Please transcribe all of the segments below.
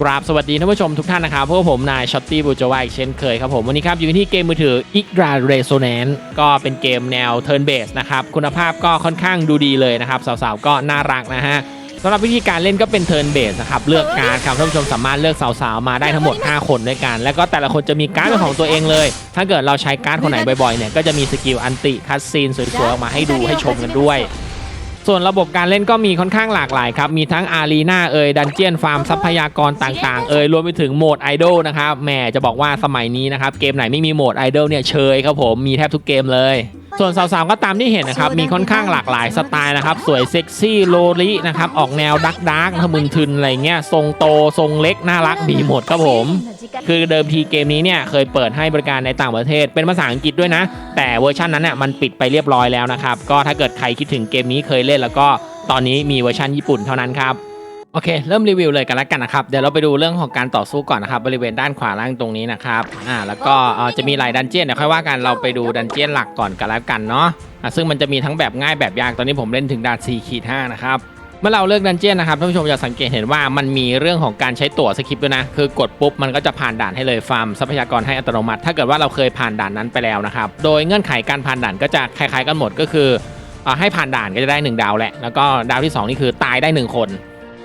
กราบสวัสดีท่านผู้ชมทุกท่านนะครับพวกผมนายช็อตตี้บูจวาอีกเช่นเคยครับผม วันนี้ครับอยู่ที่เกมมือถือ i g r a Resonance ก็เป็นเกมแนว Turn Based นะครับ คุณภาพก็ค่อนข้างดูดีเลยนะครับ สาวๆ ก็น่ารักนะฮะสำหรับวิธีการเล่นก็เป็น Turn Based นะครับ เลือกการ์ดครับท่านผู้ชมสามารถเลือกสาวๆ มาได้ทั้งหมด 5 คนด้วยกัน แล้วก็แต่ละคนจะมีการ์ดเป็นของตัวเองเลย ถ้าเกิดเราใช้การ์ดคนไหนบ่อยๆเนี่ยก็จะมีสกิลอันติคัสซีนสวยๆออกมาให้ดูให้ชมกันด้วย ส่วนระบบการเล่นก็มีค่อนข้างหลากหลายครับ มีทั้งอารีนาเอ่ยดันเจียนฟาร์มทรัพยากรต่างๆ เอ่ยรวมไปถึงโหมดไอดอลนะครับแหมจะบอกว่าสมัยนี้นะครับ เกมไหนไม่มีโหมดไอดอลเนี่ยเชยครับผมมีแทบทุกเกมเลย ส่วนสาวๆก็ตามที่เห็นนะครับ มีค่อนข้างหลากหลายสไตล์นะครับ สวยเซ็กซี่โลลินะครับ ออกแนวดักดักทะมึนทึนอะไรเงี้ยทรงโตทรงเล็กน่ารักดีหมดครับผมคือเดิมทีเกมนี้เนี่ยเคยเปิดให้บริการในต่างประเทศ เป็นภาษาอังกฤษด้วยนะ แต่เวอร์ชันนั้นน่ะมันปิดไปเรียบร้อยแล้วนะครับก็ถ้าเกิดใครคิดถึงเกมนี้เคยเล่นแล้วก็ตอนนี้มีเวอร์ชันญี่ปุ่นเท่านั้นครับโอเค เริ่มรีวิวเลยกันแล้วกันนะครับ เดี๋ยวเราไปดูเรื่องของการต่อสู้ก่อนนะครับ บริเวณด้านขวาล่างตรงนี้นะครับ อ่า แล้วก็เออจะมีหลายดันเจี้ยนเดี๋ยวค่อยว่ากัน เราไปดูดันเจี้ยนหลักก่อนกันแล้วกันเนาะ อะซึ่งมันจะมีทั้งแบบง่ายแบบยาก ตอนนี้ผมเล่นถึงด่าน4ขีด5นะครับ เมื่อเราเลือกดันเจี้ยนนะครับท่านผู้ชมจะสังเกตเห็นว่ามันมีเรื่องของการใช้ตั๋วสคริปต์ด้วยนะ คือกดปุ๊บมันก็จะผ่านด่านให้เลยฟาร์มทรัพยากรให้อัตโนมัติ ถ้าเกิดว่าเราเคยผ่านด่านนั้นไปแล้วนะครับ โดยเงื่อนไขการผ่านด่านก็จะคล้ายๆกันหมดก็คือ อ่าให้ผ่านด่านก็จะได้หนึ่งดาวแหละ แล้วก็ดาวที่สองนี่คือตายได้หนึ่งคน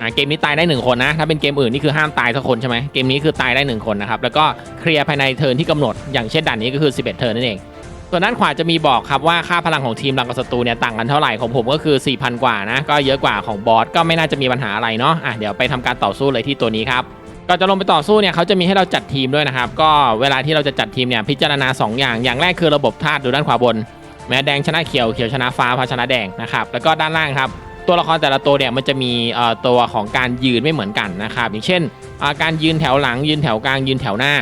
อ่าเกมนี้ตายได้ 1 คนนะ ถ้าเป็นเกมอื่นนี่คือห้ามตายสักคนใช่ไหมเกมนี้คือตายได้ 1 คนนะครับ แล้วก็เคลียร์ภายในเทิร์นที่กำหนด อย่างเช่นด่านนี้ก็คือ 11 เทิร์นนั่นเอง ส่วนด้านขวาจะมีบอกครับว่าค่าพลังของทีมรังกับศัตรูเนี่ยต่างกันเท่าไหร่ ของผมก็คือ 4,000 กว่านะ ก็เยอะกว่าของบอส ก็ไม่น่าจะมีปัญหาอะไรเนาะ อะเดี๋ยวไปทำการต่อสู้เลยที่ตัวนี้ครับก่อนจะลงไปต่อสู้เนี่ยเขาจะมีให้เราจัดทีมด้วยนะครับ ก็เวลาที่เราจะจัดทีมเนี่ยพิจารณา 2 อย่าง อย่างแรกคือระบบธาตุดูด้านขวาบน แม้แดงชนะเขียวเขียวชนะฟ้าฟ้าชนะแดงนะครับแล้วก็ด้านล่างครับตัวละครแต่ละตัวเนี่ยมันจะมีตัวของการยืนไม่เหมือนกันนะครับอย่างเช่น การยืนแถวหลังยืนแถวกลางยืนแถวหน้า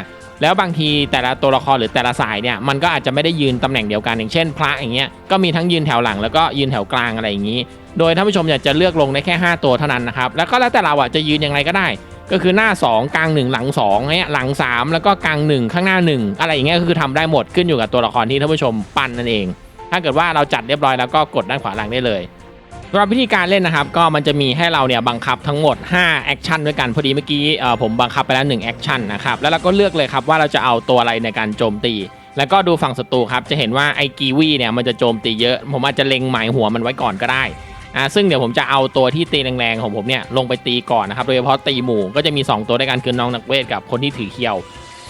แล้วบางทีแต่ละตัวละครหรือแต่ละสายเนี่ยมันก็อาจจะไม่ได้ยืนตำแหน่งเดียวกันอย่างเช่น พระอย่างเงี้ยก็มีทั้งยืนแถวหลังแล้วก็ยืนแถวกลางอะไรอย่างนี้ โดยท่านผู้ชมอยากจะเลือกลงได้แค่ 5 ตัวเท่านั้นนะครับแล้วก็แล้วแต่เราอะจะยืนยังไงก็ได้ ก็คือหน้า 2 กลาง 1 หลัง2เงี้ยหลัง 3 แล้วก็กลาง 1 ข้างหน้า 1 อะไรอย่างเงี้ยก็คือทำได้หมดขึ้นอยู่กับตัวละครที่ท่านผู้ชมปั้นนั่นเอง ถ้าเกิดว่าเราจัดเรียบร้อยแล้วก็กดด้านขวาล่างได้เลยสำหรับวิธีการเล่นนะครับก็มันจะมีให้เราเนี่ยบังคับทั้งหมด5แอคชั่นด้วยกันพอดีเมื่อกี้ผมบังคับไปแล้ว1แอคชั่นนะครับแล้วเราก็เลือกเลยครับว่าเราจะเอาตัวอะไรในการโจมตี แล้วก็ดูฝั่งศัตรูครับจะเห็นว่าไอ้กีวีเนี่ยมันจะโจมตีเยอะ ผมอาจจะเล็งหมายหัวมันไว้ก่อนก็ได้อ่าซึ่งเดี๋ยวผมจะเอาตัวที่ตีแรงๆของผมเนี่ยลงไปตีก่อนนะครับโดยเฉพาะตีหมู่ก็จะมี 2 ตัวด้วยกันคือน้องนักเวทกับคนที่ถือเคียว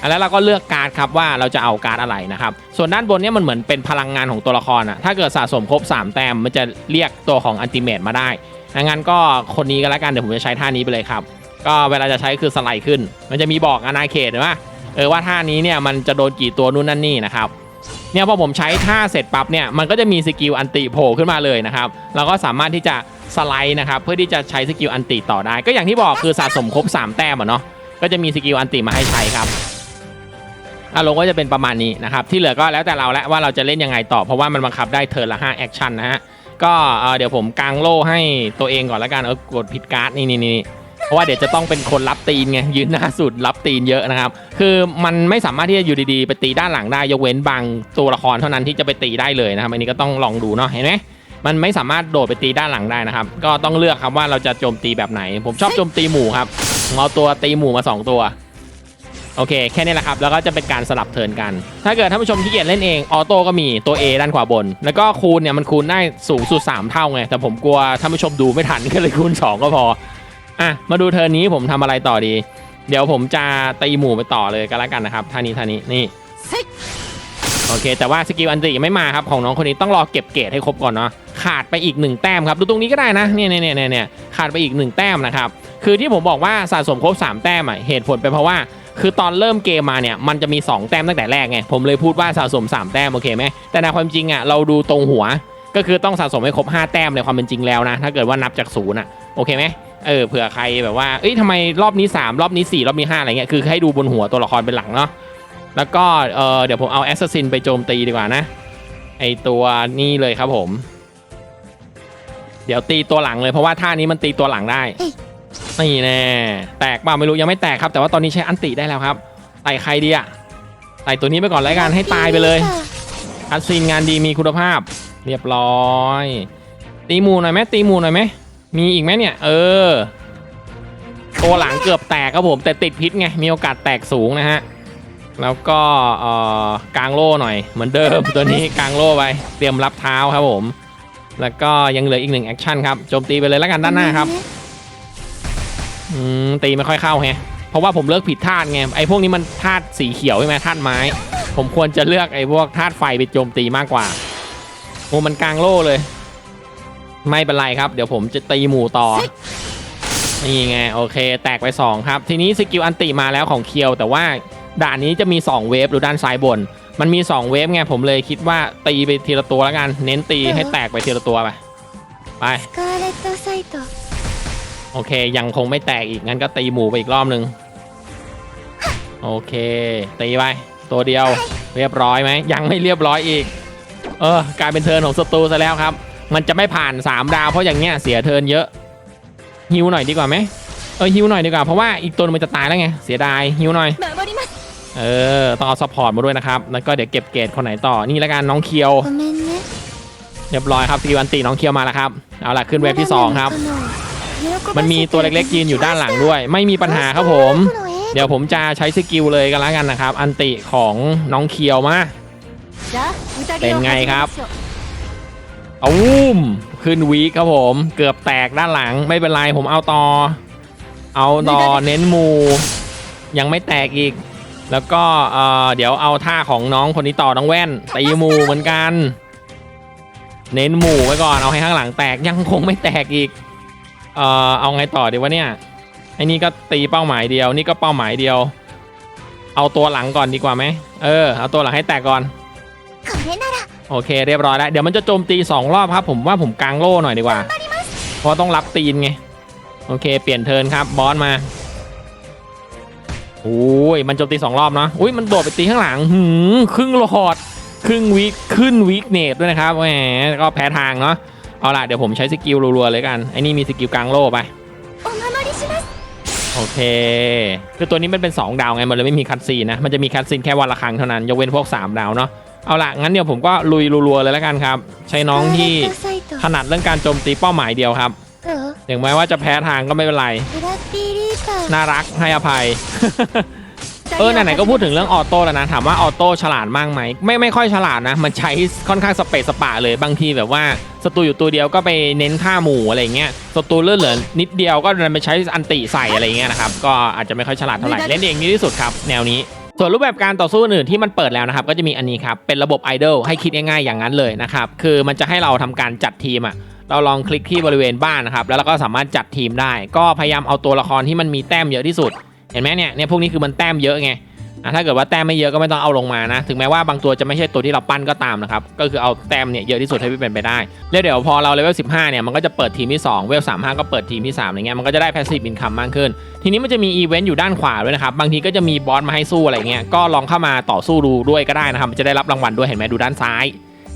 แล้วเราก็เลือกการ์ดครับว่าเราจะเอาการ์ดอะไรนะครับ ส่วนด้านบนเนี่ยมันเหมือนเป็นพลังงานของตัวละครอะถ้าเกิดสะสมครบ 3 แต้มมันจะเรียกตัวของอันติเมตมาได้งั้นก็คนนี้ก็แล้วกันเดี๋ยวผมจะใช้ท่านี้ไปเลยครับ ก็เวลาจะใช้คือสไลด์ขึ้น มันจะมีบอกอาณาเขตเห็นปะเออว่าท่านี้เนี่ยมันจะโดนกี่ตัวนู่นนั่นนี่นะครับเนี่ยพอผมใช้ท่าเสร็จปั๊บเนี่ยมันก็จะมีสกิลอันติโผล่ขึ้นมาเลยนะครับเราก็สามารถที่จะสไลด์นะครับเพื่อที่จะใช้สกิลอันติต่อได้ ก็อย่างที่บอกคือสะสมครบ 3 แต้มอะเนาะก็จะมีสกิลอันติมาให้ใช้ครับ อารมณ์ก็จะเป็นประมาณนี้นะครับ ที่เหลือก็แล้วแต่เราแล้วว่าเราจะเล่นยังไงต่อ เพราะว่ามันบังคับได้เทิร์นละ5แอคชั่นนะฮะ ก็เดี๋ยวผมกางโล่ให้ตัวเองก่อนแล้วกัน เออกดผิดการ์ดนี่นี่นี่เพราะว่าเดี๋ยวจะต้องเป็นคนรับตีนไงยืนหน้าสุดรับตีนเยอะนะครับ คือมันไม่สามารถที่จะอยู่ดีๆ ไปตีด้านหลังได้ยกเว้นบางตัวละครเท่านั้นที่จะไปตีได้เลยนะครับ อันนี้ก็ต้องลองดูเนาะเห็นไหมมันไม่สามารถโดดไปตีด้านหลังได้นะครับ ก็ต้องเลือกครับว่าเราจะโจมตีแบบไหน ผมชอบโจมตีหมู่ครับเอาตัวตีหมู่มาสองตัว โอเค แค่นี้แหละครับ แล้วก็จะเป็นการสลับเทิร์นกัน ถ้าเกิดท่านผู้ชมที่เกียจเล่นเอง ออโต้ก็มีตัว A ด้านขวาบน แล้วก็คูณเนี่ยมันคูณได้สูงสุด 3 เท่าไง แต่ผมกลัวท่านผู้ชมดูไม่ทันก็เลยคูณ 2 ก็พอ อะ มาดูเทิร์นนี้ผมทำอะไรต่อดี เดี๋ยวผมจะตีหมู่ไปต่อเลยก็แล้วกันนะครับท่านี้ท่านี้นี่ โอเค แต่ว่าสกิลอันตรียังไม่มาครับของน้องคนนี้ต้องรอเก็บเกรดให้ครบก่อนเนาะ ขาดไปอีก1แต้มครับ ดูตรงนี้ก็ได้นะ เนี่ยเนี่ยเนี่ยเนี่ยขาดไปอีก1แต้มนะครับ คือที่ผมบอกว่าสะสมครบ3แต้มอะเหตุผลเป็นเพราะว่า คือตอนเริ่มเกมมาเนี่ยมันจะมี 2 แต้มตั้งแต่แรกไงผมเลยพูดว่าสะสม 3 แต้มโอเคไหมแต่ในความจริงอะเราดูตรงหัว ก็คือต้องสะสมให้ครบ 5 แต้มในความเป็นจริงแล้วนะ ถ้าเกิดว่านับจากศูนย์อะโอเคไหมเออเผื่อใครแบบว่าเอ้ยทำไมรอบนี้ 3 รอบนี้ 4 รอบนี้ 5 อะไรเงี้ยคือให้ดูบนหัวตัวละครเป็นหลังเนาะแล้วก็เออเดี๋ยวผมเอาแอสซัสซินไปโจมตีดีกว่านะไอตัวนี่เลยครับผม เดี๋ยวตีตัวหลังเลยเพราะว่าท่านี้มันตีตัวหลังได้ นี่แน่แตกเปล่าไม่รู้ยังไม่แตกครับ แต่ว่าตอนนี้ใช้อันติได้แล้วครับไต่ใครดีอะไต่ตัวนี้ไปก่อนแล้วกันให้ตายไปเลยอัดซีนงานดีมีคุณภาพ เรียบร้อย ตีมูหน่อยไหมตีมูหน่อยไหมมีอีกไหมเนี่ย เออ ตัวหลังเกือบแตกครับผม แต่ติดพิษไง มีโอกาสแตกสูงนะฮะ แล้วก็เอ่อกางโล่หน่อย เหมือนเดิม ตัวนี้กางโล่ไป เตรียมรับเท้าครับผม แล้วก็ยังเหลืออีกหนึ่งแอคชั่นครับ โจมตีไปเลยแล้วกันด้านหน้าครับ อืมตีไม่ค่อยเข้าแฮะเพราะว่าผมเลือกผิดธาตุไงไอ้พวกนี้มันธาตุสีเขียวใช่ไหมธาตุไม้ ผมควรจะเลือกไอ้พวกธาตุไฟไปโจมตีมากกว่าโอ้มันกลางโล่เลย ไม่เป็นไรครับ เดี๋ยวผมจะตีหมู่ต่อนี่ไงโอเค แตกไป 2 ครับ ทีนี้สกิลอันติมาแล้วของเคียว แต่ว่าด่านนี้จะมี 2 เวฟดูด้านซ้ายบน มันมี 2 เวฟไงผมเลยคิดว่าตีไปทีละตัวแล้วกัน เน้นตีให้แตกไปทีละตัวไปไป โอเค ยังคงไม่แตกอีก งั้นก็ตีหมูไปอีกรอบหนึ่งโอเค ตีไป ตัวเดียวเรียบร้อยไหม ยังไม่เรียบร้อยอีก เออกลายเป็นเทินของศัตรูซะแล้วครับ มันจะไม่ผ่าน 3 ดาวเพราะอย่างเงี้ยเสียเทินเยอะฮิวหน่อยดีกว่าไหมเออฮิวหน่อยดีกว่าเพราะว่าอีกตัวมันจะตายแล้วไงเสียดายฮิวหน่อยเออต้องเอาซัพพอร์ตมาด้วยนะครับแล้วก็เดี๋ยวเก็บเกรดคนไหนต่อนี่ละกันน้องเคียวเรียบร้อยครับตีวันตีน้องเคียวมาแล้วครับเอาล่ะขึ้นเวฟที่2ครับ มันมีตัวเล็กๆยืนอยู่ด้านหลังด้วย ไม่มีปัญหาครับผม เดี๋ยวผมจะใช้สกิลเลยกันแล้วกันนะครับ อันติของน้องเคียวมาเป็นไงครับเอาวุ้มขึ้นวีครับผม เกือบแตกด้านหลังไม่เป็นไรผมเอาต่อ เอาต่อเน้นหมู ยังไม่แตกอีก แล้วก็เเดี๋ยวเอาท่าของน้องคนนี้ต่อน้องแว่นตีหมูเหมือนกัน เน้นหมูไว้ก่อนเอาให้ข้างหลังแตกยังคงไม่แตกอีก เอ่อเอาไงต่อดีวะเนี่ยไอ้นี่ก็ตีเป้าหมายเดียว นี่ก็เป้าหมายเดียว เอาตัวหลังก่อนดีกว่าไหมเออเอาตัวหลังให้แตกก่อนโอเค เรียบร้อยแล้วเดี๋ยวมันจะโจมตีสองรอบครับ ผมว่าผมกลางโล่หน่อยดีกว่าเพราะต้องรับตีนไงโอเค เปลี่ยนเทินครับบอสมาโอ้ยมันโจมตีสองรอบเนาะอุ้ยมันโดดไปตีข้างหลังหืมครึ่งหลอดครึ่งวิคขึ้นวิกเนตด้วยนะครับแหมก็แพ้ทางเนาะ เอาล่ะเดี๋ยวผมใช้สกิลรัวๆเลยกันไอ้นี่มีสกิลกลางโล่ไปโอเค คือตัวนี้มันเป็น2ดาวไงมันเลยไม่มีคัตซีนนะ มันจะมีคัตซีนแค่วันละครั้งเท่านั้น ยกเว้นพวก 3 ดาวเนาะ เอาละงั้นเดี๋ยวผมก็ลุยรัวๆเลยแล้วกันครับ ใช้น้องที่ถนัดเรื่องการโจมตีเป้าหมายเดียวครับถึงแม้ว่าจะแพ้ทางก็ไม่เป็นไร น่ารักให้อภัย เออไหนๆก็พูดถึงเรื่องออโต้แล้วนะ ถามว่าออโต้ฉลาดมากไหมไม่ไม่ค่อยฉลาดนะ มันใช้ค่อนข้างสเปซสปะเลยบางทีแบบว่าศัตรูอยู่ตัวเดียวก็ไปเน้นฆ่าหมู่อะไรเงี้ยศัตรูเลื่อนเหลือนิดเดียวก็ดันไปใช้อันติใส่อะไรเงี้ยนะครับก็อาจจะไม่ค่อยฉลาดเท่าไหร่เล่นเองดีที่สุดครับแนวนี้ส่วนรูปแบบการต่อสู้อื่นที่มันเปิดแล้วนะครับก็จะมีอันนี้ครับเป็นระบบไอดอลให้คิดง่ายๆอย่างนั้นเลยนะครับคือมันจะให้เราทำการจัดทีมอะเราลองคลิกที่บริเวณบ้านนะครับแล้วเราก็สามารถจัดทีมได้ ก็พยายามเอาตัวละครที่มันมีแต้มเยอะที่สุด เห็นไหมเนี่ยเนี่ยพวกนี้คือมันแต้มเยอะไงถ้าเกิดว่าแต้มไม่เยอะก็ไม่ต้องเอาลงมานะ ถึงแม้ว่าบางตัวจะไม่ใช่ตัวที่เราปั้นก็ตามนะครับ ก็คือเอาแต้มเนี่ยเยอะที่สุดให้เป็นไปได้แล้วเดี๋ยวพอเราเลเวล15 เนี่ยมันก็จะเปิดทีมที่ 2 เวล35 ก็เปิดทีมที่3อย่างเงี้ยมันก็จะได้ passive income มากขึ้น ทีนี้มันจะมีอีเวนต์อยู่ด้านขวาด้วยนะครับ บางทีก็จะมีบอสมาให้สู้อะไรเงี้ยก็ลองเข้ามาต่อสู้ดูด้วยก็ได้นะครับจะได้รับรางวัลด้วยเห็นไหมดูด้านซ้าย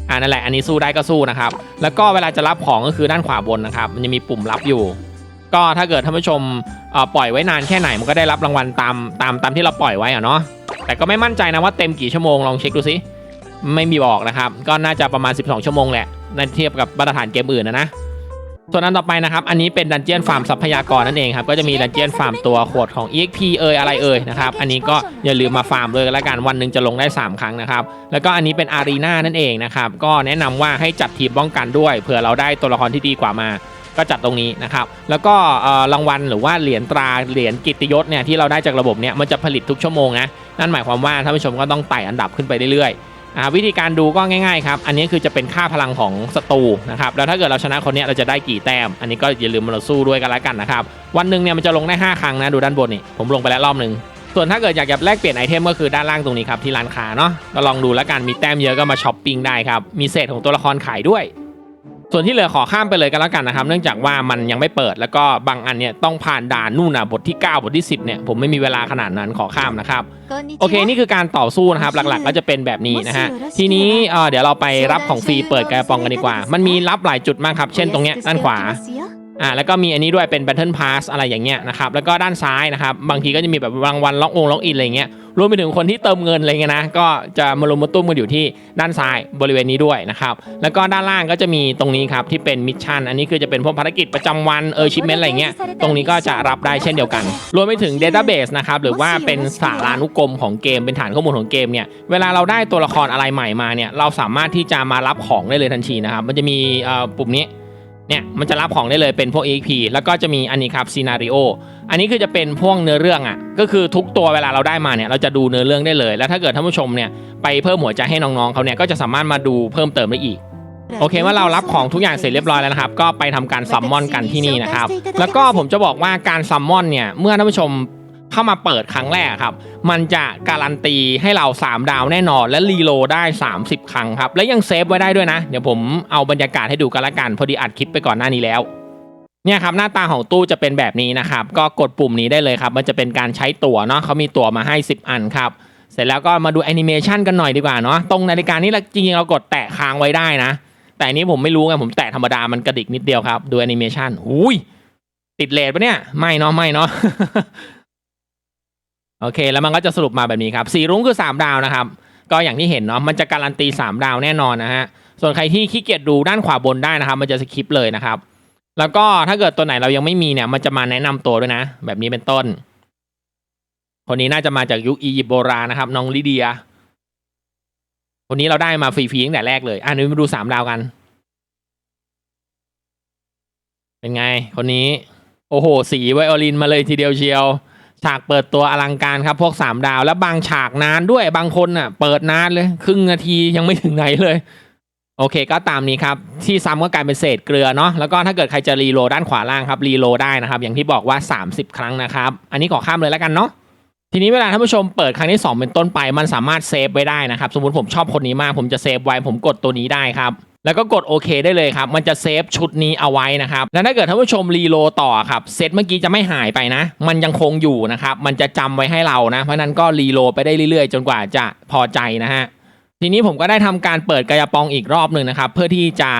อ่านั่นแหละอันนี้สู้ได้ก็สู้นะครับแล้วก็เวลาจะรับของก็คือด้านขวาบนนะครับมันจะมีปุ่มรับอยู่ ก็ถ้าเกิดท่านผู้ชมปล่อยไว้นานแค่ไหนมันก็ได้รับรางวัลตามตามตามที่เราปล่อยไว้อะเนาะแต่ก็ไม่มั่นใจนะว่าเต็มกี่ชั่วโมงลองเช็คดูสิไม่มีบอกนะครับ ก็น่าจะประมาณ 12 ชั่วโมงแหละนั่นเทียบกับมาตรฐานเกมอื่นนะนะส่วนอันต่อไปนะครับ อันนี้เป็นดันเจียนฟาร์มทรัพยากรนั่นเองครับก็จะมีดันเจียนฟาร์มตัวขวดของ EXP เอ่ยอะไรเอ่ยนะครับอันนี้ก็อย่าลืมมาฟาร์มเลยละกันวันหนึ่งจะลงได้ 3 ครั้งนะครับแล้วก็อันนี้เป็นอารีนานั่นเองนะครับก็แนะนำว่าให้จัดทีมป้องกันด้วยเผื่อเราได้ตัวละครที่ดีกว่ามา ก็จัดตรงนี้นะครับแล้วก็รางวัลหรือว่าเหรียญตราเหรียญกิติยศเนี่ยที่เราได้จากระบบเนี่ยมันจะผลิตทุกชั่วโมงนะนั่นหมายความว่าท่านผู้ชมก็ต้องไต่อันดับขึ้นไปเรื่อยๆวิธีการดูก็ง่ายๆครับอันนี้คือจะเป็นค่าพลังของศัตรูนะครับแล้วถ้าเกิดเราชนะคนนี้เราจะได้กี่แต้ม อันนี้ก็อย่าลืมมาเราสู้ด้วยกันล้วกันนะครับวันหนึ่งเนี่ยมันจะลงได้ 5 ครั้งนะดูด้านบนนี่ผมลงไปแล้วรอบหนึ่งส่วนถ้าเกิดอยากจะแลกเปลี่ยนไอเทมก็คือด้านล่างตรงนี้ครับที่ร้านค้าเนาะก็ลองดูแล้วกันมีแต้มเยอะก็มาช้อปปิ้งได้ครับมีเศษของตัวละครขายด้วย ส่วนที่เหลือขอข้ามไปเลยกันแล้วกันนะครับ เนื่องจากว่ามันยังไม่เปิดแล้วก็บางอันเนี่ยต้องผ่านด่านนู่นนะบทที่ 9 บทที่ 10เนี่ยผมไม่มีเวลาขนาดนั้นขอข้ามนะครับโอเคนี่คือการต่อสู้นะครับ หลักๆก็จะเป็นแบบนี้นะฮะทีนี้เดี๋ยวเราไปรับของฟรีเปิดกระปองกันดีกว่า มันมีรับหลายจุดมากครับ เช่นตรงเนี้ยด้านขวา อ่าแล้วก็มีอันนี้ด้วยเป็น Battle Pass อะไรอย่างเงี้ยนะครับแล้วก็ด้านซ้ายนะครับบางทีก็จะมีแบบรางวัลล็อกองล็อกอินอะไรเงี้ยรวมไปถึงคนที่เติมเงินอะไรเงี้ยนะก็จะมารุมมาตุ้มกันอยู่ที่ด้านซ้ายบริเวณนี้ด้วยนะครับแล้วก็ด้านล่างก็จะมีตรงนี้ครับที่เป็นมิชชั่นอันนี้คือจะเป็นพวกภารกิจประจำวันเออชิปเมนต์อะไรเงี้ยตรงนี้ก็จะรับได้เช่นเดียวกัน รวมไปถึง Database นะครับหรือว่าเป็นสารานุกรมของเกมเป็นฐานข้อมูลของเกมเนี่ยเวลาเราได้ตัวละครอะไรใหม่มาเนี่ยเราสามารถที่จะมารับของได้เลยทันทีนะครับมันจะมีเอ่อปุ่มนี้ เนี่ยมันจะรับของได้เลยเป็นพวก EXP แล้วก็จะมีอันนี้ครับซีนารีโออันนี้คือจะเป็นพวกเนื้อเรื่องอะก็คือทุกตัวเวลาเราได้มาเนี่ยเราจะดูเนื้อเรื่องได้เลย แล้วถ้าเกิดท่านผู้ชมเนี่ยไปเพิ่มหัวใจให้น้องๆเขาเนี่ยก็จะสามารถมาดูเพิ่มเติมได้อีกโอเคว่าเรารับของทุกอย่างเสร็จเรียบร้อยแล้วนะครับ ก็ไปทำการซัมมอนกันที่นี่นะครับ แล้วก็ผมจะบอกว่าการซัมมอนเนี่ยเมื่อท่านผู้ชม เข้ามาเปิดครั้งแรกครับ มันจะการันตีให้เรา 3 ดาวแน่นอน และรีโลได้ 30 ครั้งครับ และยังเซฟไว้ได้ด้วยนะ เดี๋ยวผมเอาบรรยากาศให้ดูกันละกัน พอดีอัดคลิปไปก่อนหน้านี้แล้วเนี่ยครับหน้าตาของตู้จะเป็นแบบนี้นะครับ ก็กดปุ่มนี้ได้เลยครับ มันจะเป็นการใช้ตั๋วเนาะเขามีตั๋วมาให้ 10 อันครับ เสร็จแล้วก็มาดูแอนิเมชันกันหน่อยดีกว่าเนาะตรงนาฬิกานี่เราจริงๆเรากดแตะค้างไว้ได้นะ แต่นนี้ผมไม่รู้ไงผมแตะธรรมดามันกระดิกนิดเดียวครับ ดูแอนิเมชันอุ้ยติดเลทปะเนี่ย ไม่เนาะไม่เนาะ โอเค แล้วมันก็จะสรุปมาแบบนี้ครับสีรุ้งคือ3ดาวนะครับ ก็อย่างที่เห็นเนาะมันจะการันตี 3 ดาวแน่นอนนะฮะส่วนใครที่ขี้เกียจดูด้านขวาบนได้นะครับ มันจะสคิปเลยนะครับ แล้วก็ถ้าเกิดตัวไหนเรายังไม่มีเนี่ย มันจะมาแนะนำตัวด้วยนะ แบบนี้เป็นต้น คนนี้น่าจะมาจากยุคอียิปต์โบราณนะครับ น้องลิเดีย คนนี้เราได้มาฟรีๆตั้งแต่แรกเลยอะเดี๋ยวมาดูสามดาวกัน เป็นไง คนนี้ โอ้โห สีไวโอลินมาเลยทีเดียวเชียว ฉากเปิดตัวอลังการครับพวก 3 ดาว แล้วบางฉากนานด้วยบางคนน่ะ เปิดนานเลย ครึ่งนาทียังไม่ถึงไหนเลย โอเคก็ตามนี้ครับ ที่ซ้ำก็กลายเป็นเศษเกลือเนาะแล้วก็ถ้าเกิดใครจะรีโลด้านขวาล่างครับรีโลได้นะครับ อย่างที่บอกว่า 30 ครั้งนะครับ อันนี้ขอข้ามเลยแล้วกันเนาะทีนี้เวลาท่านผู้ชมเปิดครั้งที่ 2 เป็นต้นไป มันสามารถเซฟไว้ได้นะครับ สมมติผมชอบคนนี้มาก ผมจะเซฟไว้ผมกดตัวนี้ได้ครับ แล้วก็กดโอเคได้เลยครับ มันจะเซฟชุดนี้เอาไว้นะครับ แล้วถ้าเกิดท่านผู้ชมรีโลต่อครับ เซตเมื่อกี้จะไม่หายไปนะ มันยังคงอยู่นะครับ มันจะจำไว้ให้เรานะ เพราะนั้นก็รีโลไปได้เรื่อยๆ จนกว่าจะพอใจนะฮะ ทีนี้ผมก็ได้ทำการเปิดกายปองอีกรอบหนึ่งนะครับ เพื่อที่จะ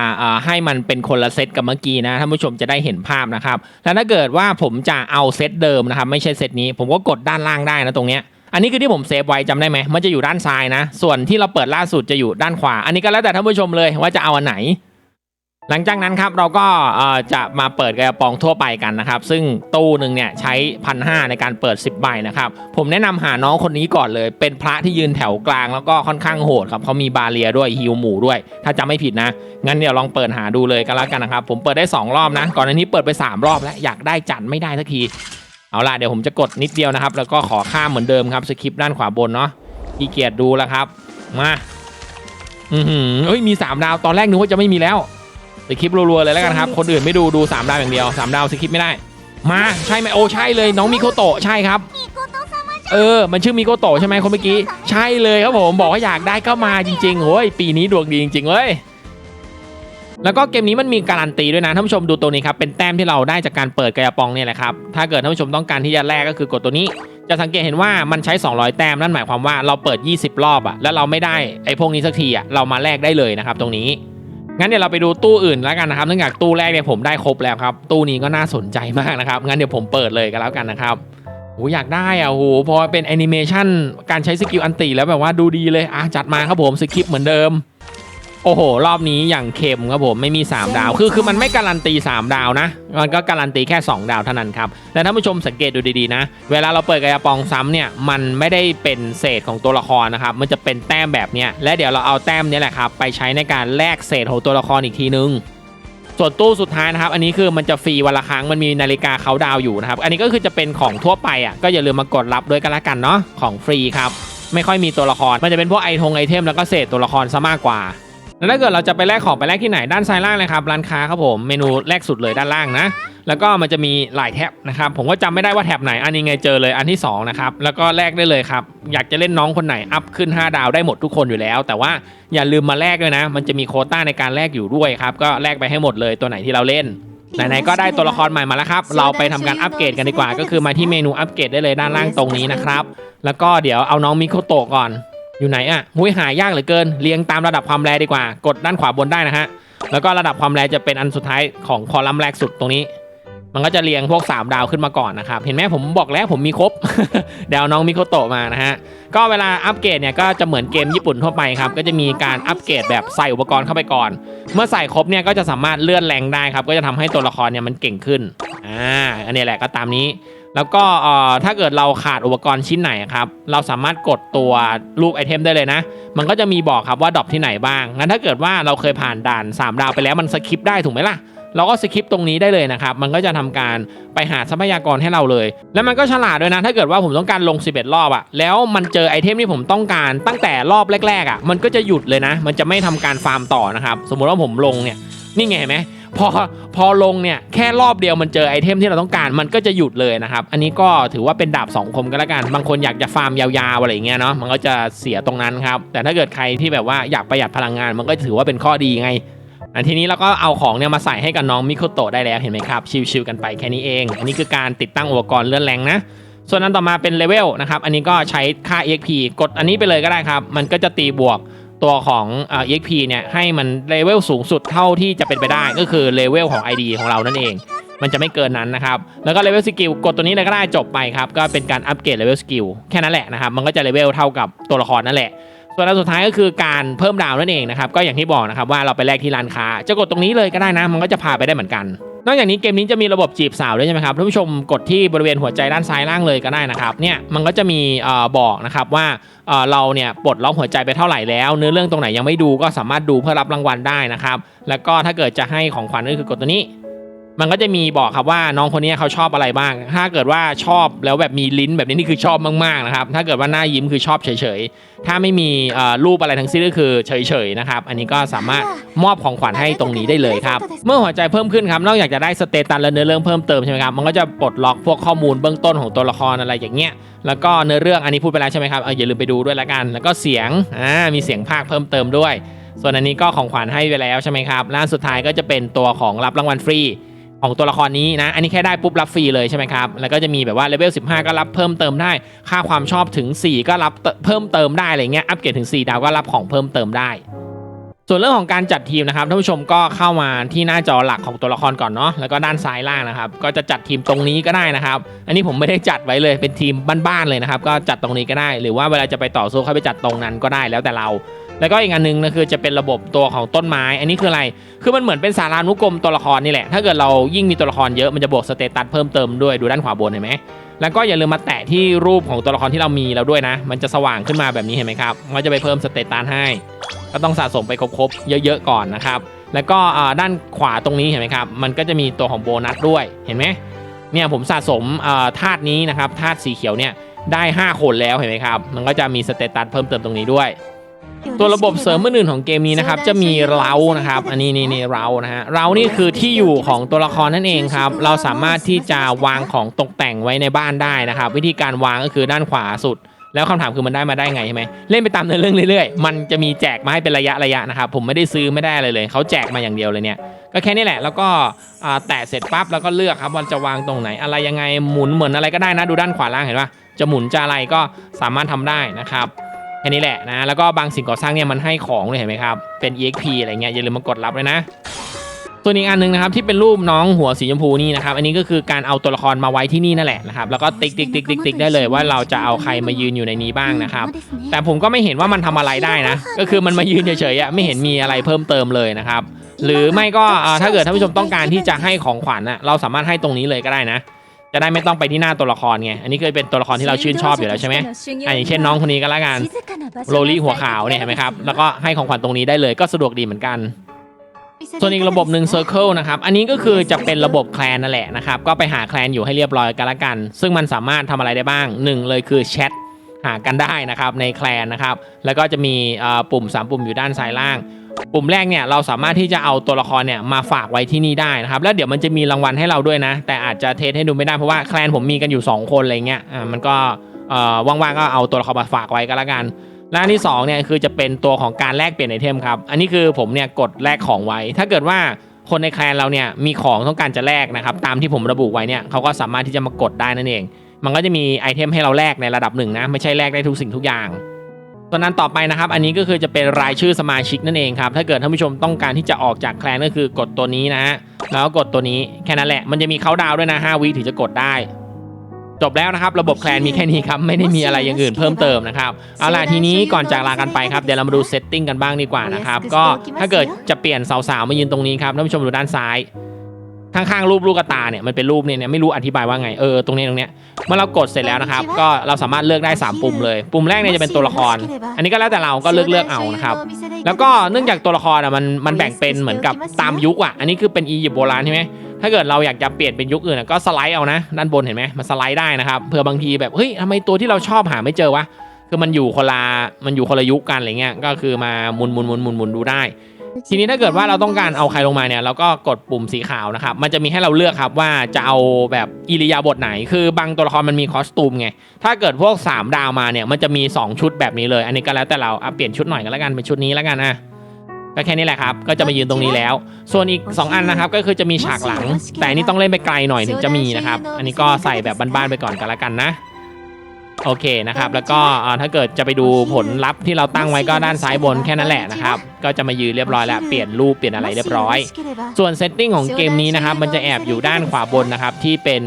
ให้มันเป็นคนละเซตกับเมื่อกี้นะ ท่านผู้ชมจะได้เห็นภาพนะครับ แล้วถ้าเกิดว่าผมจะเอาเซตเดิมนะครับ ไม่ใช่เซตนี้ ผมก็กดด้านล่างได้นะตรงเนี้ย อันนี้คือที่ผมเซฟไว้จำได้ไหมมันจะอยู่ด้านซ้ายนะ ส่วนที่เราเปิดล่าสุดจะอยู่ด้านขวา อันนี้ก็แล้วแต่ท่านผู้ชมเลยว่าจะเอาอันไหน หลังจากนั้นครับเราก็จะมาเปิดกระปองทั่วไปกันนะครับ ซึ่งตู้หนึ่งเนี่ยใช้พันหในการเปิด 10 ใบนะครับ ผมแนะนำหาน้องคนนี้ก่อนเลย เป็นพระที่ยืนแถวกลางแล้วก็ค่อนข้างโหดครับเขามีบาเรียด้วยฮิวหมูด้วย ถ้าจำไม่ผิดนะ งั้นเดี๋ยวลองเปิดหาดูเลยกันแล้วกันนะครับ ผมเปิดได้ 2 รอบนะ ก่อนอันนี้เปิดไป 3 รอบแล้วอยากได้จัดไม่ได้สักที เอาล่ะเดี๋ยวผมจะกดนิดเดียวนะครับ แล้วก็ขอข้ามเหมือนเดิมครับสคริปต์ด้านขวาบนเนาะอีเกียดดูแล้วครับ มาอือหือเฮ้ยมี 3 ดาวตอนแรกนึกว่าจะไม่มีแล้วสคริปต์รัวๆเลยแล้วกันครับ คนอื่นไม่ดูดู 3 ดาวอย่างเดียว 3 ดาวสคริปต์ไม่ได้ มาใช่ไหมโอ้ใช่เลย น้องมิโคโตะใช่ครับ เออ มันชื่อมิโกโตะใช่ไหมคนเมื่อกี้ ใช่เลยครับผมบอกว่าอยากได้ก็มาจริงๆโอ้ยปีนี้ดวงดีจริงๆเว้ย แล้วก็เกมนี้มันมีการันตีด้วยนะท่านผู้ชมดูตัวนี้ครับเป็นแต้มที่เราได้จากการเปิดกระปองเนี่ยแหละครับถ้าเกิดท่านผู้ชมต้องการที่จะแลกก็คือกดตัวนี้จะสังเกตเห็นว่ามันใช้ 200 แต้มนั่นหมายความว่าเราเปิด 20 รอบอะแล้วเราไม่ได้ไอ้พวกนี้สักทีอะเรามาแลกได้เลยนะครับตรงนี้งั้นเดี๋ยวเราไปดูตู้อื่นแล้วกันนะครับเนื่องจากตู้แรกเนี่ยผมได้ครบแล้วครับ ตู้นี้ก็น่าสนใจมากนะครับงั้นเดี๋ยวผมเปิดเลยกันแล้วกันนะครับโอ้อยากได้อะโหพอเป็นแอนิเมชันการใช้สกิลอันติแล้วแบบว่าดูดีเลยอะจัดมาครับผมสคริปต์เหมือนเดิม โอ้โห รอบนี้อย่างเค็มครับผมไม่มี 3 ดาว คือคือมันไม่การันตี 3 ดาวนะ มันก็การันตีแค่ 2 ดาวเท่านั้นครับแต่ท่านผู้ชมสังเกตดูดีๆนะ เวลาเราเปิดกระปองซ้ำเนี่ยมันไม่ได้เป็นเศษของตัวละครนะครับมันจะเป็นแต้มแบบเนี้ยและเดี๋ยวเราเอาแต้มนี้แหละครับไปใช้ในการแลกเศษของตัวละครอีกทีนึงส่วนตู้สุดท้ายนะครับ อันนี้คือมันจะฟรีวันละครั้ง มันมีนาฬิกาเขาดาวอยู่นะครับ อันนี้ก็คือจะเป็นของทั่วไปอะ ก็อย่าลืมมากดรับด้วยกันละกันเนาะ ของฟรีครับ ไม่ค่อยมีตัวละคร มันจะเป็นพวกไอทงไอเทมแล้วก็เศษตัวละครซะมากกว่า แล้วถ้าเกิดเราจะไปแลกของไปแลกที่ไหนด้านซ้ายล่างเลยครับร้านค้าครับผมเมนูแรกสุดเลยด้านล่างนะ แล้วก็มันจะมีหลายแท็บนะครับผมก็จำไม่ได้ว่าแท็บไหนอันนี้ไงเจอเลยอันที่สองนะครับแล้วก็แลกได้เลยครับอยากจะเล่นน้องคนไหนอัพขึ้น 5 ดาวได้หมดทุกคนอยู่แล้ว แต่ว่าอย่าลืมมาแลกด้วยนะ มันจะมีโคต้าในการแลกอยู่ด้วยครับก็แลกไปให้หมดเลยตัวไหนที่เราเล่นไหนๆก็ได้ตัวละครใหม่มาแล้วครับ เราไปทำการอัปเกรดกันดีกว่า ก็คือมาที่เมนูอัปเกรดได้เลยด้านล่างตรงนี้นะครับ แล้วก็เดี๋ยวเอาน้องมิโคโตะก่อน อยู่ไหนอะหุยหายากเหลือเกิน เรียงตามระดับความแรดีกว่า กดด้านขวาบนได้นะฮะ แล้วก็ระดับความแรจะเป็นอันสุดท้ายของคอลัมน์แรกสุดตรงนี้ มันก็จะเรียงพวก 3 ดาวขึ้นมาก่อนนะครับ เห็นไหมผมบอกแล้วผมมีครบ ดาวน้องมิโคโตะมานะฮะ ก็เวลาอัปเกรดเนี่ยก็จะเหมือนเกมญี่ปุ่นทั่วไปครับ ก็จะมีการอัปเกรดแบบใส่อุปกรณ์เข้าไปก่อน เมื่อใส่ครบเนี่ยก็จะสามารถเลื่อนแรงได้ครับ ก็จะทำให้ตัวละครเนี่ยมันเก่งขึ้น อ่า อันนี้แหละก็ตามนี้ แล้วก็ถ้าเกิดเราขาดอุปกรณ์ชิ้นไหนครับเราสามารถกดตัวลูกไอเทมได้เลยนะ มันก็จะมีบอกครับว่าดรอปที่ไหนบ้างงั้นถ้าเกิดว่าเราเคยผ่านด่าน 3 ดาวไปแล้วมันสคิปได้ถูกไหมล่ะเราก็สคิปตรงนี้ได้เลยนะครับ มันก็จะทำการไปหาทรัพยากรให้เราเลย แล้วมันก็ฉลาดด้วยนะ ถ้าเกิดว่าผมต้องการลง 11 รอบอะแล้วมันเจอไอเทมที่ผมต้องการตั้งแต่รอบแรกๆอะมันก็จะหยุดเลยนะ มันจะไม่ทำการฟาร์มต่อนะครับ สมมุติว่าผมลงเนี่ย นี่ไงเห็นไหม พอพอลงเนี่ยแค่รอบเดียวมันเจอไอเทมที่เราต้องการมันก็จะหยุดเลยนะครับ อันนี้ก็ถือว่าเป็นดาบสองคมก็แล้วกัน บางคนอยากจะฟาร์มยาวๆอะไรอย่างเงี้ยเนาะมันก็จะเสียตรงนั้นครับ แต่ถ้าเกิดใครที่แบบว่าอยากประหยัดพลังงาน มันก็ถือว่าเป็นข้อดีไงอันทีนี้เราก็เอาของเนี่ยมาใส่ให้กับน้องมิโคโตะได้แล้วเห็นไหมครับ ชิวๆกันไปแค่นี้เอง อันนี้คือการติดตั้งอุปกรณ์เลื่อนแรงนะส่วนนั้นต่อมาเป็นเลเวลนะครับอันนี้ก็ใช้ค่า EXP กดอันนี้ไปเลยก็ได้ครับ มันก็จะตีบวก ตัวของเอ่อ EXP เนี่ยให้มันเลเวลสูงสุดเท่าที่จะเป็นไปได้ก็คือเลเวลของ ID ของเรานั่นเอง มันจะไม่เกินนั้นนะครับ แล้วก็เลเวลสกิลกดตัวนี้เลยก็ได้จบไปครับ ก็เป็นการอัปเกรดเลเวลสกิลแค่นั้นแหละนะครับ มันก็จะเลเวลเท่ากับตัวละครนั่นแหละ ส่วนอันสุดท้ายก็คือการเพิ่มดาวนั่นเองนะครับ ก็อย่างที่บอกนะครับว่าเราไปแลกที่ร้านค้า จะกดตรงนี้เลยก็ได้นะ มันก็จะพาไปได้เหมือนกัน นอกจากนี้เกมนี้จะมีระบบจีบสาวด้วยใช่ไหมครับท่านผู้ชมกดที่บริเวณหัวใจด้านซ้ายล่างเลยก็ได้นะครับเนี่ยมันก็จะมีอบอกนะครับว่าเอ่อเราเนี่ยปลดล็อกหัวใจไปเท่าไหร่แล้ว เนื้อเรื่องตรงไหนยังไม่ดูก็สามารถดูเพื่อรับรางวัลได้นะครับแล้วก็ถ้าเกิดจะให้ของขวัญก็คือกดตัวนี้ มันก็จะมีบอกครับว่าน้องคนนี้เขาชอบอะไรบ้าง ถ้าเกิดว่าชอบแล้วแบบมีลิ้นแบบนี้นี่คือชอบมากๆนะครับ ถ้าเกิดว่าหน้ายิ้มคือชอบเฉยๆ ถ้าไม่มีรูปอะไรทั้งสิ้นก็คือเฉยๆนะครับ อันนี้ก็สามารถมอบของขวัญให้ตรงนี้ได้เลยครับ เมื่อหัวใจเพิ่มขึ้นครับ นอกจากจะได้สเตตัสและเนื้อเรื่องเพิ่มเติมใช่ไหมครับ มันก็จะปลดล็อกพวกข้อมูลเบื้องต้นของตัวละครอะไรอย่างเงี้ย แล้วก็เนื้อเรื่องอันนี้พูดไปแล้วใช่ไหมครับเอออย่าลืมไปดูด้วยละกัน แล้วก็เสียง อ่า มีเสียงภาคเพิ่มเติมด้วย ส่วนอันนี้ก็ของขวัญให้ไปแล้วใช่ไหมครับล้วอันสุดท้ายก็จะเป็นตัวของรับรางวัลฟรี ของตัวละครนี้นะ อันนี้แค่ได้ปุ๊บรับฟรีเลยใช่ไหมครับ แล้วก็จะมีแบบว่าเลเวล 15 ก็รับเพิ่มเติมได้ ค่าความชอบถึง 4 ก็รับเพิ่มเติมได้อะไรเงี้ย อัปเกรดถึง 4 ดาวก็รับของเพิ่มเติมได้ ส่วนเรื่องของการจัดทีมนะครับท่านผู้ชมก็เข้ามาที่หน้าจอหลักของตัวละครก่อนเนาะ แล้วก็ด้านซ้ายล่างนะครับ ก็จะจัดทีมตรงนี้ก็ได้นะครับ อันนี้ผมไม่ได้จัดไว้เลย เป็นทีมบ้านๆเลยนะครับ ก็จัดตรงนี้ก็ได้ หรือว่าเวลาจะไปต่อสู้ค่อยไปจัดตรงนั้นก็ได้แล้วแต่เรา แล้วก็อีกอันหนึงนะคือจะเป็นระบบตัวของต้นไม้ อันนี้คืออะไร คือมันเหมือนเป็นสารานุกรมตัวละครนี่แหละ ถ้าเกิดเรายิ่งมีตัวละครเยอะมันจะบวกสเตตัสเพิ่มเติมด้วยดูด้านขวาบนเห็นไหมแล้วก็อย่าลืมมาแตะที่รูปของตัวละครที่เรามีแล้วด้วยนะ มันจะสว่างขึ้นมาแบบนี้เห็นไหมครับมันจะไปเพิ่มสเตตัสให้ ก็ต้องสะสมไปครบๆเยอะๆก่อนนะครับ แล้วก็ด้านขวาตรงนี้เห็นไหมครับ มันก็จะมีตัวของโบนัสด้วย เห็นไหมเนี่ยผมสะสมธาตุนี้นะครับธาตุสีเขียวเนี่ยได้ 5 คนแล้วเห็นไหมครับ มันก็จะมีสเตตัสเพิ่มเติมตรงนี้ด้วย ตัวระบบเสริมอื่นๆของเกมนี้นะครับจะมีเล้านะครับ อันนี้นี่นี่เล้านะฮะเล้านี่คือที่อยู่ของตัวละครนั่นเองครับ เราสามารถที่จะวางของตกแต่งไว้ในบ้านได้นะครับ วิธีการวางก็คือด้านขวาสุด แล้วคำถามคือมันได้มาได้ไงใช่ไหมเล่นไปตามเนื้อเรื่องเรื่อยๆ มันจะมีแจกมาให้เป็นระยะระยะนะครับ ผมไม่ได้ซื้อไม่ได้อะไรเลย เขาแจกมาอย่างเดียวเลยเนี่ย ก็แค่นี้แหละ แล้วก็อ่าแตะเสร็จปั๊บแล้วก็เลือกครับว่าจะวางตรงไหน อะไรยังไงหมุนเหมือนอะไรก็ได้นะดูด้านขวาล่างเห็นปะจะหมุนจะอะไรก็สามารถทำได้นะครับแค่นี้แหละนะ แล้วก็บางสิ่งก่อสร้างเนี่ยมันให้ของเลยเห็นไหมครับ เป็น exp อะไรเงี้ยอย่าลืมมากดรับเลยนะส่วนอีกอันหนึ่งนะครับที่เป็นรูปน้องหัวสีชมพูนี่นะครับอันนี้ก็คือการเอาตัวละครมาไว้ที่นี่นั่นแหละนะครับแล้วก็ติ๊กติ๊กติ๊กติ๊กติ๊กได้เลยว่าเราจะเอาใครมายืนอยู่ในนี้บ้างนะครับแต่ผมก็ไม่เห็นว่ามันทำอะไรได้นะ ก็คือมันมายืนเฉยๆไม่เห็นมีอะไรเพิ่มเติมเลยนะครับหรือไม่ก็ถ้าเกิดท่านผู้ชมต้องการที่จะให้ของขวัญอะเราสามารถให้ตรงนี้เลยก็ได้นะ จะได้ไม่ต้องไปที่หน้าตัวละครไง อันนี้เคยเป็นตัวละครที่เราชื่นชอบอยู่แล้วใช่ไหมอันอย่างเช่นน้องคนนี้ก็แล้วกันโรลี่หัวขาวเนี่ยเห็นไหมครับ แล้วก็ให้ของขวัญตรงนี้ได้เลยก็สะดวกดีเหมือนกัน ส่วนอีกระบบหนึ่ง Circle นะครับ อันนี้ก็คือจะเป็นระบบแคลนนั่นแหละนะครับ ก็ไปหาแคลนอยู่ให้เรียบร้อยกันละกัน ซึ่งมันสามารถทำอะไรได้บ้างหนึ่งเลยคือแชท หากันได้นะครับในแคลนนะครับแล้วก็จะมีเอ่อปุ่ม 3 ปุ่มอยู่ด้านซ้ายล่าง ปุ่มแรกเนี่ยเราสามารถที่จะเอาตัวละครเนี่ยมาฝากไว้ที่นี่ได้นะครับแล้วเดี๋ยวมันจะมีรางวัลให้เราด้วยนะ แต่อาจจะเทสให้ดูไม่ได้เพราะว่าแคลนผมมีกันอยู่ 2 คนอะไรเงี้ยอ่ามันก็ว่างๆก็เอาตัวละครมาฝากไว้ก็แล้วกันและอันที่สองเนี่ยคือจะเป็นตัวของการแลกเปลี่ยนไอเทมครับ อันนี้คือผมเนี่ยกดแลกของไว้ ถ้าเกิดว่าคนในแคลนเราเนี่ยมีของต้องการจะแลกนะครับตามที่ผมระบุไว้เนี่ยเขาก็สามารถที่จะมากดได้นั่นเอง มันก็จะมีไอเทมให้เราแลกในระดับหนึ่งนะ ไม่ใช่แลกได้ทุกสิ่งทุกอย่างตส่วนนั้นต่อไปนะครับ อันนี้ก็คือจะเป็นรายชื่อสมาชิกนั่นเองครับ ถ้าเกิดท่านผู้ชมต้องการที่จะออกจากแคลนก็คือกดตัวนี้นะฮะ แล้วก็กดตัวนี้แค่นั้นแหละ มันจะมีเขาดาวน์ด้วยนะ5วิถึงจะกดได้ จบแล้วนะครับ ระบบแคลนมีแค่นี้ครับ ไม่ได้มีอะไรอย่างอื่นเพิ่มเติมนะครับ เอาล่ะทีนี้ก่อนจากลากันไปครับ เดี๋ยวเรามาดูเซตติ้งกันบ้างดีกว่านะครับ ก็ถ้าเกิดจะเปลี่ยนสาวๆมายืนตรงนี้ครับ ท่านผู้ชมดูด้านซ้าย ข้างๆรูปลูกตาเนี่ยมันเป็นรูปเนี่ยเนี่ยไม่รู้อธิบายว่าไงเออตรงนี้ตรงเนี้ยเมื่อเรากดเสร็จแล้วนะครับ ก็เราสามารถเลือกได้ 3 ปุ่มเลย ปุ่มแรกเนี่ยจะเป็นตัวละคร อันนี้ก็แล้วแต่เราก็เลือกเลือกเอานะครับแล้วก็เนื่องจากตัวละครอะมันมันแบ่งเป็นเหมือนกับตามยุคอะอันนี้คือเป็นอียิปต์โบราณใช่ไหมถ้าเกิดเราอยากจะเปลี่ยนเป็นยุคอื่นอะก็สไลด์เอานะด้านบนเห็นไหมมันสไลด์ได้นะครับเผื่อบางทีแบบเฮ้ยทำไมตัวที่เราชอบหาไม่เจอวะคือมันอยู่คนละมันอยู่คนละยุคกันอะไรเงี้ยก็คือมาหมุนหมุนหมุนหมุนหมุนดูได้ ทีนี้ถ้าเกิดว่าเราต้องการเอาใครลงมาเนี่ยเราก็กดปุ่มสีขาวนะครับมันจะมีให้เราเลือกครับว่าจะเอาแบบอิริยาบถไหน คือบางตัวละครมันมีคอสตูมไงถ้าเกิดพวก 3 ดาวมาเนี่ยมันจะมี 2 ชุดแบบนี้เลย อันนี้ก็แล้วแต่เราเอะเปลี่ยนชุดหน่อยก็แล้วกันเป็นชุดนี้แล้วกันอะก็แค่นี้แหละครับ ก็จะมายืนตรงนี้แล้ว ส่วนอีก 2 อันนะครับ ก็คือจะมีฉากหลัง แต่อันนี้ต้องเล่นไปไกลหน่อยถึงจะมีนะครับ อันนี้ก็ใส่แบบบ้านๆไปก่อนกันแล้วกันนะ โอเคนะครับ แล้วก็ถ้าเกิดจะไปดูผลลัพธ์ที่เราตั้งไว้ก็ด้านซ้ายบนแค่นั้นแหละนะครับ ก็จะมายืนเรียบร้อยแล้ว เปลี่ยนรูปเปลี่ยนอะไรเรียบร้อย ส่วนเซตติ้งของเกมนี้นะครับ มันจะแอบอยู่ด้านขวาบนนะครับ ที่เป็น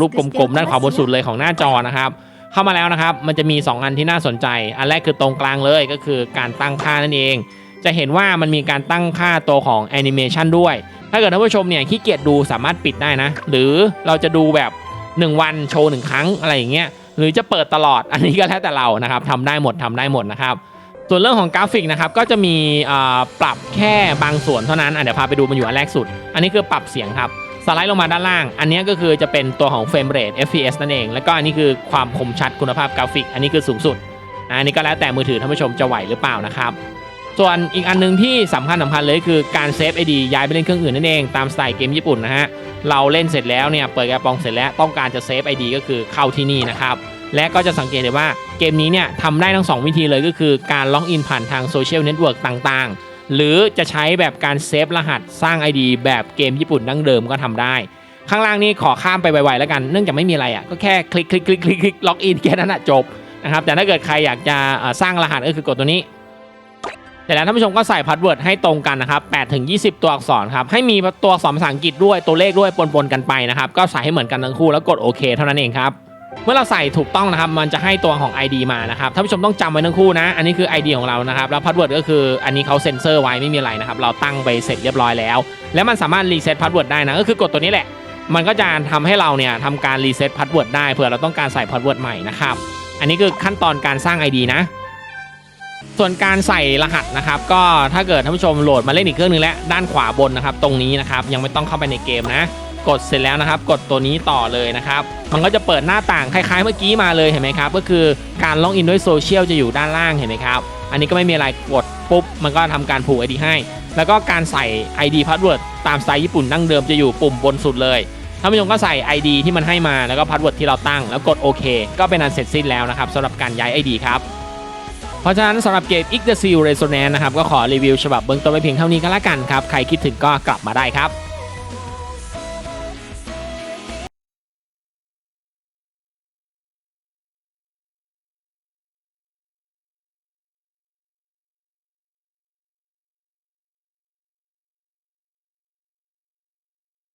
รูปกลมๆ ด้านขวาบนสุดเลยของหน้าจอนะครับ เข้ามาแล้วนะครับ มันจะมี 2 อันที่น่าสนใจ อันแรกคือตรงกลางเลยก็คือการตั้งค่านั่นเอง จะเห็นว่ามันมีการตั้งค่าตัวของแอนิเมชันด้วย ถ้าเกิดท่านผู้ชมเนี่ยขี้เกียจดูสามารถปิดได้นะ หรือเราจะดูแบบ 1 วันโชว์หนึ่งครั้งอะไรอย่างเงี้ย หรือจะเปิดตลอดอันนี้ก็แล้วแต่เรานะครับทำได้หมดทำได้หมดนะครับ ส่วนเรื่องของกราฟิกนะครับก็จะมีปรับแค่บางส่วนเท่านั้นอะเดี๋ยวพาไปดูมันอยู่อันแรกสุด อันนี้คือปรับเสียงครับสไลด์ลงมาด้านล่าง อันนี้ก็คือจะเป็นตัวของเฟรมเรท FPS นั่นเอง แล้วก็อันนี้คือความคมชัดคุณภาพกราฟิก อันนี้คือสูงสุด อันนี้ก็แล้วแต่มือถือท่านผู้ชมจะไหวหรือเปล่านะครับ ส่วนอีกอันหนึงที่สำคัญสำคัญเลยคือการเซฟไอดีย้ายไปเล่นเครื่องอื่นนั่นเอง ตามสไตล์เกมญี่ปุ่นนะฮะ เราเล่นเสร็จแล้วเนี่ยเปิดกระป๋องเสร็จแล้วต้องการจะเซฟไอดีก็คือเข้าที่นี่นะครับและก็จะสังเกตได้ว่าเกมนี้เนี่ยทำได้ทั้ง 2 วิธีเลยก็คือการล็อกอินผ่านทางโซเชียลเน็ตเวิร์กต่างๆ หรือจะใช้แบบการเซฟรหัสสร้าง ID แบบเกมญี่ปุ่นดั้งเดิมก็ทำได้ ข้างล่างนี้ขอข้ามไปไวๆแล้วกัน เนื่องจากไม่มีอะไรอะก็แค่คลิกคลิกคลิกคลิกคลิกล็อกอินแค่นั้นอะจบนะครับแต่ถ้าเกิดใครอยากจะสร้างรหัสก็คือกดตัวนี้ แต่แล้วท่านผู้ชมก็ใส่พาสเวิร์ดให้ตรงกันนะครับ8ถึง20 ตัวอักษรครับให้มีตัวอักษรภาษาอังกฤษด้วยตัวเลขด้วยปนๆกันไปนะครับก็ใส่ให้เหมือนกันทั้งคู่แล้วกดโอเคเท่านั้นเองครับเมื่อเราใส่ถูกต้องนะครับมันจะให้ตัวของ ID มานะครับท่านผู้ชมต้องจำไว้ทั้งคู่นะ อันนี้คือ ID ของเรานะครับแล้วพาสเวิร์ดก็คืออันนี้เขาเซ็นเซอร์ไว้ไม่มีอะไรนะครับเราตั้งไปเสร็จเรียบร้อยแล้ว แล้วมันสามารถรีเซ็ตพาสเวิร์ดได้นะก็คือกดตัวนี้แหละ มันก็จะทำให้เราเนี่ยทำการรีเซ็ตพาสเวิร์ดได้เผื่อเราต้องการใส่พาสเวิร์ดใหม่นะครับอันนี้คือขั้นตอนการสร้าง ID นะ ส่วนการใส่รหัสนะครับ ก็ถ้าเกิดท่านผู้ชมโหลดมาเล่นอีกเครื่องหนึงแล้วด้านขวาบนนะครับ ตรงนี้นะครับยังไม่ต้องเข้าไปในเกมนะ กดเสร็จแล้วนะครับ กดตัวนี้ต่อเลยนะครับ มันก็จะเปิดหน้าต่างคล้าย ๆ เมื่อกี้มาเลยเห็นไหมครับ ก็คือการล็อกอินด้วยโซเชียลจะอยู่ด้านล่างเห็นไหมครับ อันนี้ก็ไม่มีอะไรกดปุ๊บมันก็ทำการผูก ID ให้ แล้วก็การใส่ ID password ตามสไตล์ญี่ปุ่นดั้งเดิมจะอยู่ปุ่มบนสุดเลยท่านผู้ชมก็ใส่ ID ที่มันให้มาแล้วก็พาสเวิร์ดที่เราตั้ง แล้วกดโอเคก็เป็นอันเสร็จสิ้นแล้วนะครับสำหรับการย้าย ID ครับ เพราะฉะนั้นสำหรับเกม X the Seal Resonance นะครับก็ขอรีวิวฉบับเบื้องต้นไปเพียงเท่านี้ก็แล้วกันครับ ใครคิดถึงก็กลับมาได้ครับ